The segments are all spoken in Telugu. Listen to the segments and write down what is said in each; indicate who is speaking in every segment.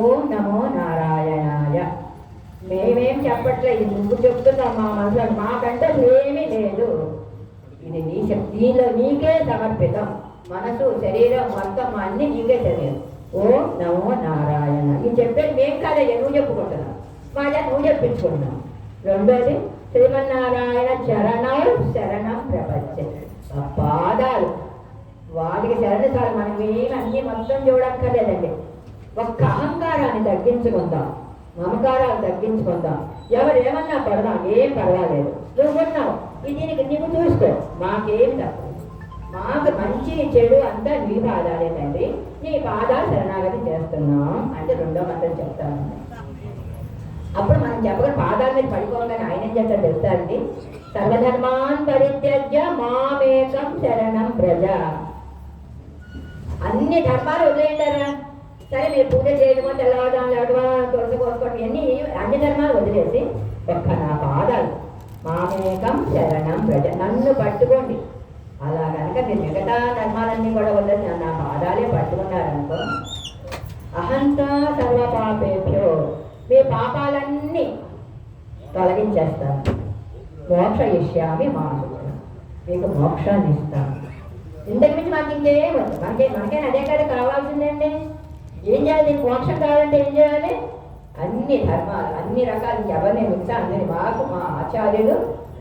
Speaker 1: ఓం నమో నారాయణాయ. మేమేం చెప్పట్లే ఇది నువ్వు చెప్తున్నావు మా మనసులో మాకంటే ఏమీ లేదు. ఇది నీ దీనిలో నీకే సమర్పితం. మనసు శరీరం మొత్తం అన్ని నీకే తెలియదు. ఓం నమో నారాయణ. ఇది చెప్పేది మేం కాదే నువ్వు చెప్పుకుంటున్నావు. మా నువ్వు చెప్పించుకుంటున్నావు. రెండోది శ్రీమన్నారాయణ చరణం శరణం ప్రపంచ. పాదాలు. వాటికి శరణ సార్ మనం ఏమి అన్నీ మొత్తం చూడక్కర్లేదండి. ఒక్క అహంకారాన్ని తగ్గించుకుందాం. మమకారాలు తగ్గించుకుందాం. ఎవరు ఏమన్నా పడదాం? ఏం పర్వాలేదు. నువ్వు ఉన్నావు దీనికి నువ్వు చూసుకో. మాకేం తప్పు మాకు మంచి చెడు అంతా నీ పాదాలే తండ్రి. నీ పాదాలు శరణాగతి చేస్తున్నాం అంటే రెండో మంత్రం చెప్తాను అప్పుడు మనం చెప్పగా పాదాల మీద పడిపోగానే ఆయన ఏం చేస్తాడు తెలుసా అండి? సర్వధర్మాన్ పరిత్యజ్య మామేకం శరణం ప్రజ. అన్ని ధర్మాలు వదిలేయంటారా సరే మీరు పూజ చేయడమో తెల్లవడం లేవడమో తులసి కోసుకోవడం ఇవన్నీ అన్ని ధర్మాలు వదిలేసి ఒక్క నా పాదాలు. మామేకం శరణం ప్రజ నన్ను పట్టుకోండి. అలా కనుక మీరు మిగతా ధర్మాలన్నీ కూడా వదిలేసి నా పాదాలే పట్టుకున్నారనుకో అహంతా సర్వ పాపేభ్యో మీ పాపాలన్నీ తొలగించేస్తాను. మోక్ష ఇష్యామి మాసు మీకు మోక్షాన్ని ఇస్తాను. ఇంతకు మించి మాకు ఇంకేం వద్దు. మనకే మనకైనా అదే కదా కావాల్సిందండి? ఏం చేయాలి? నీకు మోక్షం కావాలంటే ఏం చేయాలి? అన్ని ధర్మాలు అన్ని రకాలు ఎవరిని ఉంచా అందరి మాకు మా ఆచార్యులు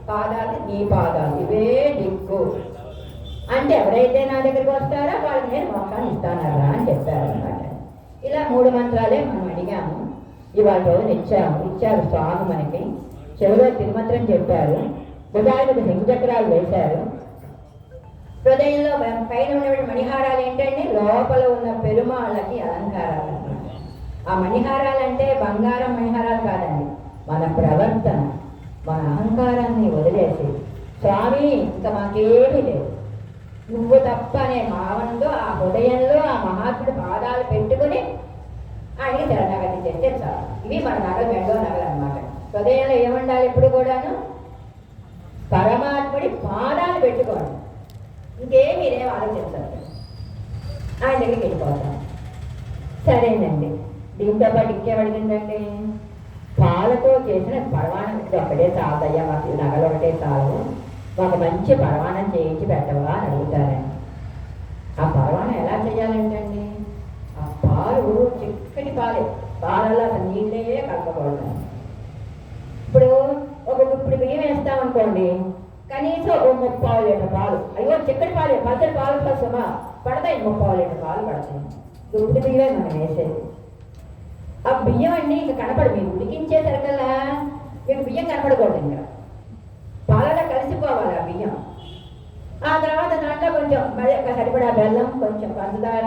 Speaker 1: పాదాలు నీ పాదాలు. ఇవే దిక్కు అంటే ఎవరైతే నా దగ్గరికి వస్తారో వాళ్ళకి నేను మోక్షాన్ని ఇస్తానరా అని చెప్పారనమాట ఇలా మూడు మంత్రాలే మనం అడిగాము. ఇవాళ రోజున ఇచ్చాము. ఇచ్చారు స్వామి మనకి. చెవిలో తిరుమంత్రం చెప్పారు. బుధాయుడు మీద హించక్రాలు వేశారు. హృదయంలో పైన ఉన్నటువంటి మణిహారాలు ఏంటంటే లోపల ఉన్న పెరుమాళ్ళకి అలంకారాలు అన్నమాట ఆ మణిహారాలు అంటే బంగారం మణిహారాలు కాదండి. మన ప్రవర్తన మన అహంకారాన్ని వదిలేసి స్వామి ఇంకా మాకేమీ లేదు. నువ్వు తప్ప అనే భావనతో ఆ హృదయంలో ఆ మహాత్ముడి పాదాలు పెట్టుకుని ఆయనకి శరణాగతి చేస్తే చాలు. ఇవి మన నగలు రెండో నగలు అన్నమాట హృదయంలో ఏముండాలి ఎప్పుడు కూడాను? పరమాత్ముడి పాదాలు పెట్టుకోండి ఇంకేమీ మీరేం ఆలోచించాలి ఆయన దగ్గరికి వెళ్ళిపోతాం సరేనండి. దీంతో పాటు ఇంకేమడిగిందండి పాలతో చేసిన పరమాణం ఇది ఒకటే చాలదయ్యా మాకు నగలు ఒకటే చాలు. ఒక మంచి పరమాణం చేయించి పెట్టవా అని అడుగుతారండి. ఆ పరమాణం ఎలా చేయాలంటండి? ఆ పాలు చిక్కటి పాలే. పాలలో అసలు నీళ్ళే కలపకూడదు. ఇప్పుడు ఒక ఇప్పుడు బియ్యం వేస్తామనుకోండి కనీసం ఓ ముప్పావు లీటర్ పాలు. అయ్యో పాలే పచ్చడి పాలు కోసమా పడతాయి ముప్పావు లీటర్ పాలు పడతాయి. ఉడికి బియ్యమే మనం వేసేది. ఆ బియ్యం అన్నీ ఇంకా కనపడు మీరు ఉడికించేసరికల్లా మీకు బియ్యం కనపడకూడదు ఇంకా. పాలలో కలిసిపోవాలి ఆ బియ్యం. ఆ తర్వాత దాంట్లో కొంచెం మళ్ళీ సరిపడా బెల్లం కొంచెం పంచదార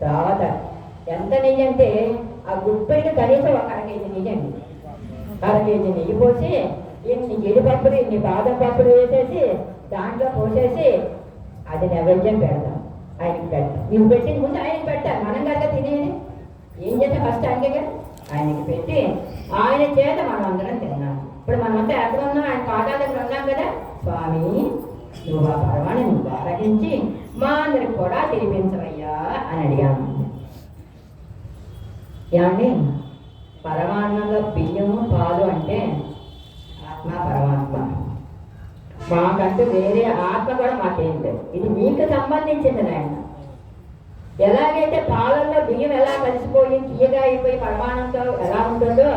Speaker 1: తర్వాత ఎంత నెయ్యి అంటే ఆ గుప్పెడికి కనీసం ఒక అర కేజీ నెయ్యి అండి. అర కేజీ నెయ్యి పోసి ఇన్ని జీడిపప్పులు ఇన్ని బాదం పప్పులు వేసేసి దాంట్లో పోసేసి అది నైవేద్యం పెడతాం. ఆయనకి పెడతాం. నువ్వు పెట్టిన ముందు ఆయనకి పెట్టాలి మనం కనుక తినేది. ఏం చేస్తే ఫస్ట్ ఆయనకే ఆయనకి పెట్టి ఆయన చేత మనం అందరం తిన్నాం. ఇప్పుడు మనమంతా ఎక్కడ ఉన్నాం? ఆయన పాదాల దగ్గర ఉన్నాం కదా? స్వామి నువ్వు ఆ పరమాన్ని నువ్వు ఆరగించి మా అందరికి కూడా తినిపించవయ్యా అని అడిగాను ఏమండి? పరమాన్నంలో బియ్యం పాలు అంటే ఆత్మ పరమాత్మ అంటూ వేరే ఆత్మ కూడా మాకేం లేదు. ఇది మీకు సంబంధించింది నాయన. ఎలాగైతే పాలల్లో బియ్యం ఎలా కలిసిపోయి తీయగా అయిపోయి పరమాణంతో ఎలా ఉంటుందో